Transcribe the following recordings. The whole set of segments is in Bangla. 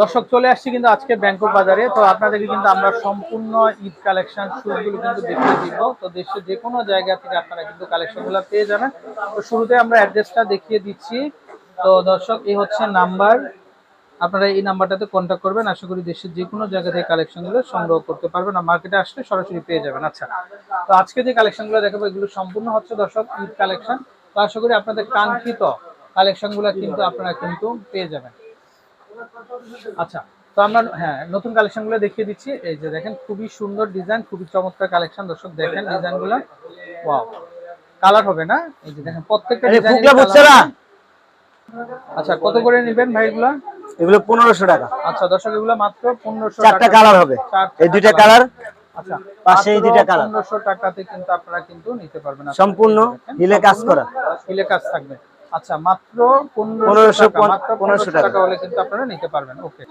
দর্শক, চলে আসছি কিন্তু আজকে ব্যাংকক বাজারে। তো আপনাদেরকে কিন্তু আমরা সম্পূর্ণ ঈদ কালেকশন শুরুগুলো কিন্তু দেখিয়ে দিব। তো দেশের যে কোনো জায়গা থেকে আপনারা কিন্তু কালেকশনগুলো পেয়ে যাবেন। তো শুরুতে আমরা অ্যাড্রেসটা দেখিয়ে দিচ্ছি। তো দর্শক, এই হচ্ছে নাম্বার। আপনারা এই নাম্বারটাতে কন্ট্যাক্ট করবেন। আশা করি দেশের যে কোনো জায়গা থেকে কালেকশনগুলো সংগ্রহ করতে পারবেন আর মার্কেটে আসলে সরাসরি পেয়ে যাবেন। আচ্ছা তো আজকে যে কালেকশনগুলো দেখাবো, এগুলো সম্পূর্ণ হচ্ছে দর্শক ঈদ কালেকশন। তো আশা করি আপনাদের কাঙ্ক্ষিত কালেকশনগুলো কিন্তু আপনারা কিন্তু পেয়ে যাবেন। আচ্ছা তো আমরা হ্যাঁ নতুন কালেকশনগুলো দেখিয়ে দিচ্ছি। এই যে দেখেন খুবই সুন্দর ডিজাইন খুবই চমৎকার কালেকশন দর্শক দেখেন ডিজাইনগুলো ওয়াও কালার হবে না? এই যে দেখেন প্রত্যেকটা ডিজাইন আচ্ছা কত করে নেবেন ভাই এগুলা? এগুলো পনেরোশো টাকা। আচ্ছা দর্শক এগুলো মাত্র পনেরোশো চারটা কালার হবে। এই দুইটা কালার আচ্ছা পাশে এই দুইটা কালার পনেরোশো টাকাতে কিন্তু আপনারা কিন্তু নিতে পারবেন। সম্পূর্ণ হিলে কাজ করা। হিলে কাজ থাকবে। আচ্ছা মাত্র পনেরোশো টাকা হলে কিন্তু আপনারা নিতে পারবেন ওকে।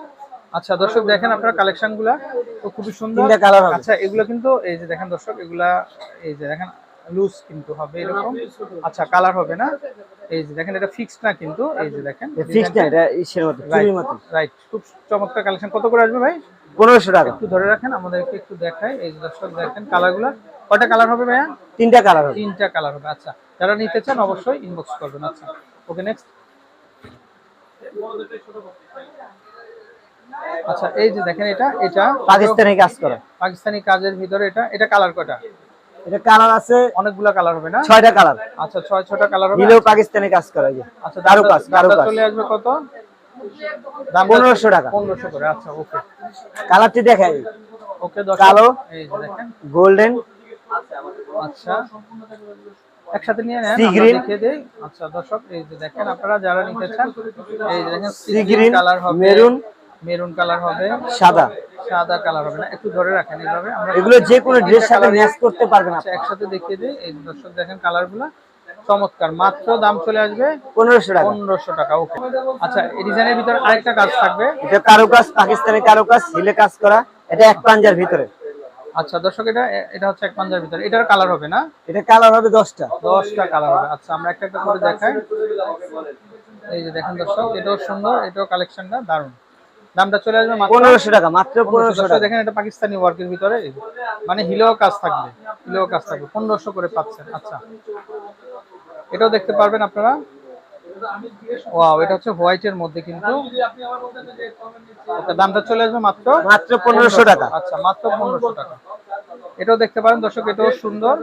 আচ্ছা দর্শক দেখেন আপনারা কালেকশনগুলা তো খুবই সুন্দর। তিনটা কালার হবে। আচ্ছা এগুলো কিন্তু এই যে দেখেন দর্শক এগুলা এই যে দেখেন লুজ কিন্তু হবে এরকম। আচ্ছা কালার হবে না? এই যে দেখেন এটা ফিক্সড না কিন্তু এই যে দেখেন ফিক্স না এটা ইসের মতো চুরির মতো। রাইট খুব চমৎকার কালেকশন। কত করে আসবে ভাই? পনেরোশো টাকা। একটু ধরে রাখেন আমাদেরকে একটু দেখায়। এই দর্শক দেখেন কালারগুলো। কয়টা কালার হবে ভাইয়া? তিনটা কালার হবে। তিনটা কালার হবে আচ্ছা। যারা নিতে চান অবশ্যই ইনবক্স করবেন আচ্ছা। ওকে নেক্সট আচ্ছা এই যে দেখেন এটা এটা পাকিস্তানি কাজ করা। পাকিস্তানি কাজের ভিতরে এটা এটা কালার কটা এটা কালার আছে অনেকগুলা কালার হবে না? ছয়টা কালার। আচ্ছা ছয় ছয়টা কালার হবে। পাকিস্তানি কাজ করা আচ্ছা দামটা- কাজ দামটা কাজ। চলে আসবে কত? দাম 1500 টাকা। পনেরোশো করে আচ্ছা ওকে। কালারটি দেখাই। ওকে কালো। এই যে দেখেন। গোল্ডেন। আচ্ছা। একসাথে নিয়ে নেন। দেখিয়ে দেই। আচ্ছা দর্শক এই যে দেখেন আপনারা যারা নিতে চান এই যে দেখেন green, কালার হবে maroon, মেরুন কালার হবে সাদা। সাদা কালার হবে না একটু ধরে রাখেন এইভাবে। আমরা এগুলো যে কোনো ড্রেস সাথে ম্যাচ করতে পারবেন আচ্ছা একসাথে দেখিয়ে দিই এই দর্শক দেখেন কালারগুলো চমৎকার। মাত্র দাম চলে আসবে পনেরোশো টাকা। পনেরোশো টাকা ওকে আচ্ছা এই ডিজাইনের ভিতরে আরেকটা কাজ থাকবে। এটা কারও কাজ পাকিস্তানি কারও কাজ হিলে কাজ করা। এটা এক পাঞ্জার ভিতরে। আচ্ছা দর্শক এটা এটা হচ্ছে এক পাঞ্জার ভিতরে। এটার কালার হবে না? এটা কালার হবে দশটা। দশটা কালার হবে। আচ্ছা আমরা একটা একটা করে দেখাই। এই যে দেখেন দর্শক এটাও সুন্দর এটাও কালেকশনটা দারুণ। দামটা চলে আসবে মাত্র পনেরোশো টাকা মাত্র পনেরোশো। টাকা। দেখেন এটা পাকিস্তানি ওয়ার্কের ভিতরে। মানে হিলেও কাজ থাকবে হিলেও কাজ থাকবে। পনেরোশো করে পাচ্ছেন আচ্ছা। এটাও দেখতে পারবেন আপনারা। ওয়াও এটা হচ্ছে হোয়াইটের মধ্যে কিন্তু দামটা চলে আসবে মাত্র মাত্র পনেরোশো টাকা। আচ্ছা মাত্র পনেরোশো টাকা। এটাও দেখতে পারেন দর্শক এটাও সুন্দর।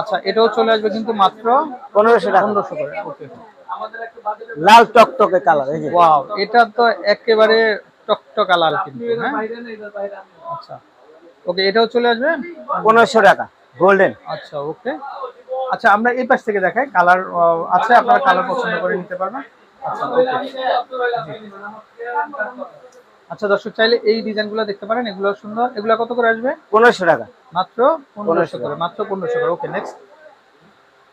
আচ্ছা এটাও চলে আসবে কিন্তু মাত্র পনেরোশো টাকা। পনেরোশো করে ওকে। লাল টকটকে কালার ওয়াও এটা তো একেবারে টকটকা লাল কিন্তু হ্যাঁ? আচ্ছা ওকে এটাও চলে আসবে? পনেরোশো টাকা গোল্ডেন। আচ্ছা ওকে। আচ্ছা আমরা এই পাশ থেকে দেখাই। কালার আছে আপনারা কালার পছন্দ করে নিতে পারবেন। আচ্ছা আচ্ছা দর্শক চাইলে এই ডিজাইনগুলো দেখতে পারেন এগুলো সুন্দর। এগুলো কত করে আসবে? পনেরোশো টাকা। মাত্র পনেরোশো করে মাত্র পনেরোশো করে। ওকে নেক্সট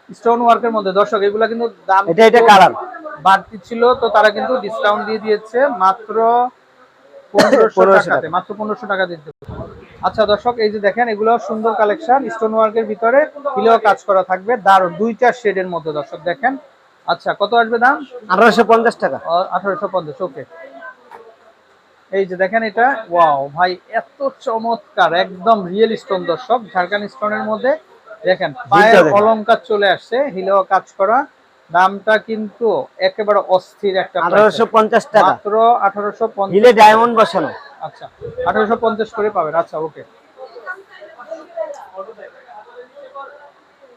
স্টোন ওয়ার্কের মধ্যে দর্শক এগুলা কিন্তু দাম এটা এটা কালার। বাড়তি ছিল তো তারা কিন্তু ডিসকাউন্ট দিয়ে দিয়েছে মাত্র পনেরোশো 1500 টাকাতে মাত্র পনেরোশো টাকা দিতে আচ্ছা দর্শক এই যে দেখেন এগুলো সুন্দর কালেকশন স্টোন ওয়ার্কের ভিতরে হিলেও কাজ করা থাকবে দারুণ দুইটা শেডের মধ্যে দর্শক দেখেন। আচ্ছা কত আসবে দাম? আঠারোশো পঞ্চাশ টাকা। আঠারোশো পঞ্চাশ ওকে। এই যে দেখেন এটা ওয়াও ভাই এত চমৎকার একদম রিয়েল স্টোন দর্শক ঝাড়খান স্টোনের মধ্যে। দেখেন পায়ের। অলংকার চলে আসছে হিলেও কাজ করা। দামটা কিন্তু একেবারে অস্থির একটা আঠারোশো পঞ্চাশ টাকা। মাত্র আঠারোশো পঞ্চাশ হিলে ডায়মন্ড বসানো। আচ্ছা আঠারোশো পঞ্চাশ করে পাবেন। আচ্ছা ওকে।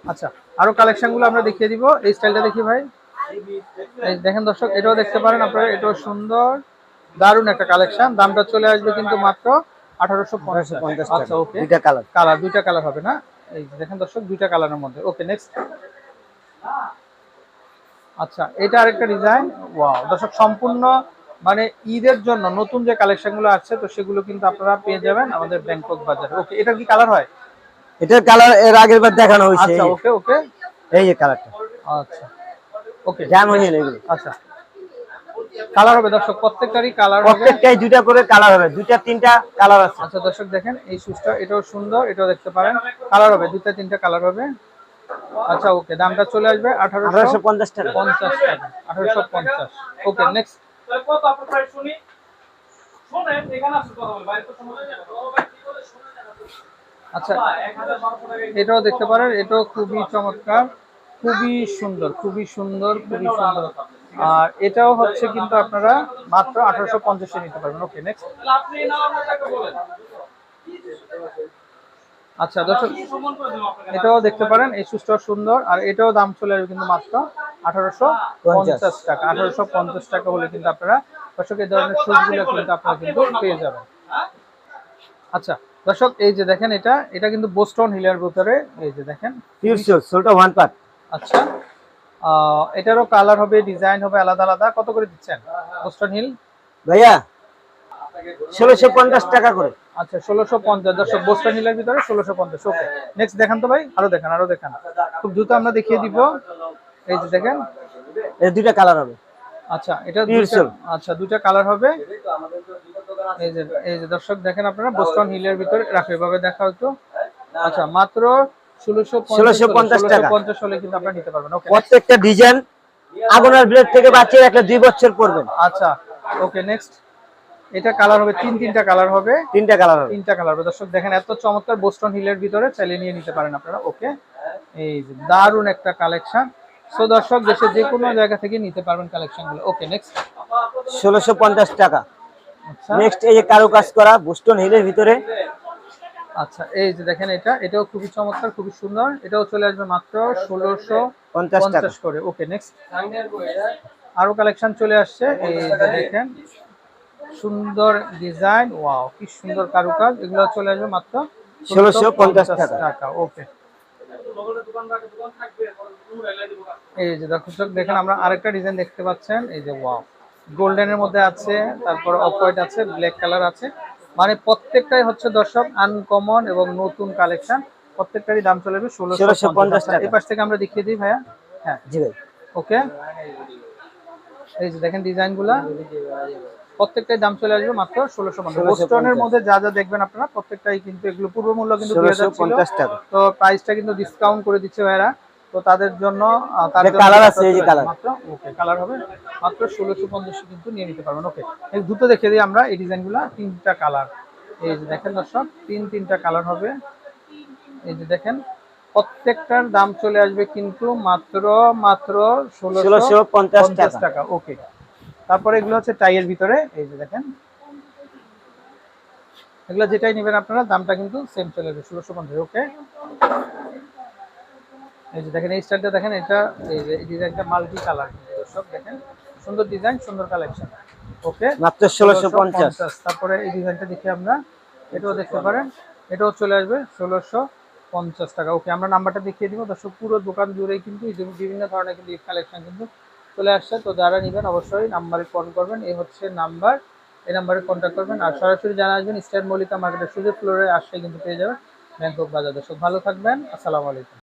আচ্ছা আরও কালেকশনগুলো আমরা দেখিয়ে দিব। এই স্টাইলটা দেখি ভাই। এই দেখেন দর্শক এটাও দেখতে পারেন আপনারা এটাও সুন্দর দারুণ একটা কালেকশন দামটা চলে আসবে কিন্তু মাত্র আঠারোশো পঞ্চাশ। আচ্ছা ওকে। দুইটা কালার কালার দুইটা কালার হবে না? এই দেখেন দর্শক দুইটা কালারের মধ্যে। ওকে নেক্সট আচ্ছা এটা আরেকটা ডিজাইন ওয়াও দর্শক সম্পূর্ণ মানে ঈদের জন্য নতুন যে কালেকশনগুলো আছে তো সেগুলো কিন্তু আপনারা পেয়ে যাবেন আমাদের ব্যাংকক বাজারে। ওকে এটা কি কালার হয়? এটার কালারের আগের বার দেখানো হয়েছে। আচ্ছা ওকে ওকে এই যে কালারটা আচ্ছা ওকে ডায়মন্ড হিল এগুলো। আচ্ছা। কালার হবে দর্শক প্রত্যেকটারই কালার হবে। প্রত্যেকটাই দুইটা করে কালার হবে দুইটা তিনটা কালার আছে। আচ্ছা দর্শক দেখেন এই শুজটা এটাও সুন্দর এটাও দেখতে পারেন। কালার হবে দুইটা তিনটা কালার হবে। আচ্ছা ওকে দামটা চলে আসবে আঠারোশো আঠারোশো পঞ্চাশ টাকা। পঞ্চাশ টাকা আঠারোশো পঞ্চাশ। ওকে নেক্সট তাহলে কত আপনার প্রাইস শুনি? শুনেন এখানে আসলে কথা বলি বাইরে তো সময় আচ্ছা এটাও দেখতে পারেন এটাও খুবই চমৎকার খুবই সুন্দর খুবই সুন্দর খুবই সুন্দর। আর এটাও হচ্ছে কিন্তু আপনারা মাত্র আঠারোশো পঞ্চাশে নিতে পারবেন। ওকে নেক্সট আচ্ছা দর্শক এটাও দেখতে পারেন এই সুস্থ সুন্দর আর এটাও দাম চলে আসবে কিন্তু মাত্র আঠারোশো পঞ্চাশ। টাকা আঠারোশো পঞ্চাশ টাকা হলে কিন্তু আপনারা দর্শক এই ধরনের শুজগুলো কিন্তু আপনারা কিন্তু পেয়ে যাবেন। আচ্ছা দর্শক এই যে দেখেন এটা এটা কিন্তু বোস্টন হিলের ভিতরে এই যে দেখেন। ওয়ান পার্ট আচ্ছা আহ, এটারও কালার হবে ডিজাইন হবে আলাদা আলাদা। কত করে দিচ্ছেন বোস্টন হিল? ভাইয়া ষোলোশো পঞ্চাশ টাকা করে। আচ্ছা ষোলোশো পঞ্চাশ। দর্শক বোস্টন হিলের ভিতরে ষোলোশো পঞ্চাশ। ওকে নেক্সট দেখান তো ভাই আরও দেখান আরও দেখান। খুব দ্রুত আমরা দেখিয়ে দিব। এই যে দেখেন। এর দুইটা কালার হবে। আচ্ছা এটা আচ্ছা দুইটা কালার হবে। এই যে এই যে দর্শক দেখেন আপনারা বোস্টন হিলের ভিতরে রাখো এভাবে দেখা হতো আচ্ছা মাত্র ষোলোশো 1650 টাকা। পঞ্চাশ হলে কিন্তু আপনারা নিতে পারবেন। প্রত্যেকটা ডিজাইন আগুনের ব্লেড থেকে বাঁচিয়ে রাখলে দুই বছর পরবেন আচ্ছা ওকে নেক্সট এটা কালার হবে তিন তিনটা কালার হবে। তিনটা কালার হবে। তিনটা কালার হবে। দর্শক দেখেন এত চমৎকার বোস্টন হিলের ভিতরে চালিয়ে নিয়ে নিতে পারেন আপনারা। ওকে এই যে দারুণ একটা কালেকশন সো দর্শক দেশের যে কোনো জায়গা থেকে নিতে পারবেন কালেকশনগুলো। ওকে নেক্সট ষোলোশো পঞ্চাশ টাকা। আচ্ছা। নেক্সট এই যে কারু বুস্টন হিলের ভিতরে। আচ্ছা এই যে দেখেন এটা এটাও খুবই চমৎকার খুবই সুন্দর। এটাও চলে আসবে মাত্র ষোলোশো পঞ্চাশ পঞ্চাশ করে। ওকে নেক্সট আরও কালেকশন চলে আসছে। এই যে দেখেন সুন্দর ডিজাইন ওয়াও কি সুন্দর কারুকাজ। এগুলো চলে আসবে মাত্র 1650 টাকা। টাকা ওকে। এই যে দর্শক দেখেন আমরা আরেকটা ডিজাইন দেখতে পাচ্ছেন এই যে ওয়াও। গোল্ডেনের মধ্যে আছে তারপর অফ হোয়াইট আছে ব্ল্যাক কালার আছে। মানে প্রত্যেকটাই হচ্ছে দর্শক আনকমন এবং নতুন কালেকশন। প্রত্যেকটারই দাম চলে যাবে ষোলোশো পঞ্চাশ টাকা। এই পাশ থেকে আমরা দেখিয়ে দিই ভাইয়া। হ্যাঁ। জি ভাই। ওকে। এই যে দেখেন ডিজাইনগুলা প্রত্যেকটাই দাম চলে আসবে মাত্র ষোলোশো পঞ্চাশ। 1650 বোস্টনের মধ্যে যা যা দেখবেন আপনারা প্রত্যেকটাই কিন্তু এগুলো পূর্ব মূল্য কিন্তু পঞ্চাশ টাকা। তো প্রাইসটা কিন্তু ডিসকাউন্ট করে দিচ্ছে ভাইরা। তো তাদের জন্য কিন্তু আছে, এই যে আপনারা মাত্র। ওকে কালার হবে মাত্র ষোলোশো পঞ্চাশ কিন্তু নিয়ে নিতে পারবেন। ওকে দুটো দেখে দিই আমরা এই ডিজাইনগুলো তিনটা কালার এই যে দেখেন দর্শক তিন তিনটা কালার হবে। এই যে দেখেন প্রত্যেকটার দাম চলে আসবে কিন্তু মাত্র মাত্র ষোলোশো পঞ্চাশ টাকা। ওকে তারপরে এগুলো হচ্ছে টাইয়ের ভিতরে এই যে দেখেন। এগুলো যেটাই নেবেন আপনারা দামটা কিন্তু সেম চলে যাবে ষোলোশো পঞ্চাশ ওকে এই যে দেখেন এই স্টাইলটা দেখেন এটা এই যে ডিজাইনটা মাল্টি কালার দর্শক দেখেন। সুন্দর ডিজাইন সুন্দর কালেকশন ওকে মাত্র ষোলোশো পঞ্চাশ। তারপরে এই ডিজাইনটা দেখি আমরা এটাও দেখতে পারেন। এটাও চলে আসবে ষোলোশো পঞ্চাশ টাকা ওকে আমরা নাম্বারটা দেখিয়ে দিব। দর্শক পুরো দোকান জুড়েই কিন্তু বিভিন্ন ধরনের কিন্তু কালেকশন কিন্তু চলে আসছে, তো যারা নেবেন অবশ্যই নাম্বারে ফোন করবেন। এই হচ্ছে নাম্বার। এই নাম্বারে কন্ট্যাক্ট করবেন আর সরাসরি জানা আসবেন স্টার মল্লিকা মার্কেটের সুযোগ ফ্লোরে আসলে কিন্তু পেয়ে যাবেন ব্যাংকক বাজার দর্শক, ভালো থাকবেন। আসসালামু আলাইকুম।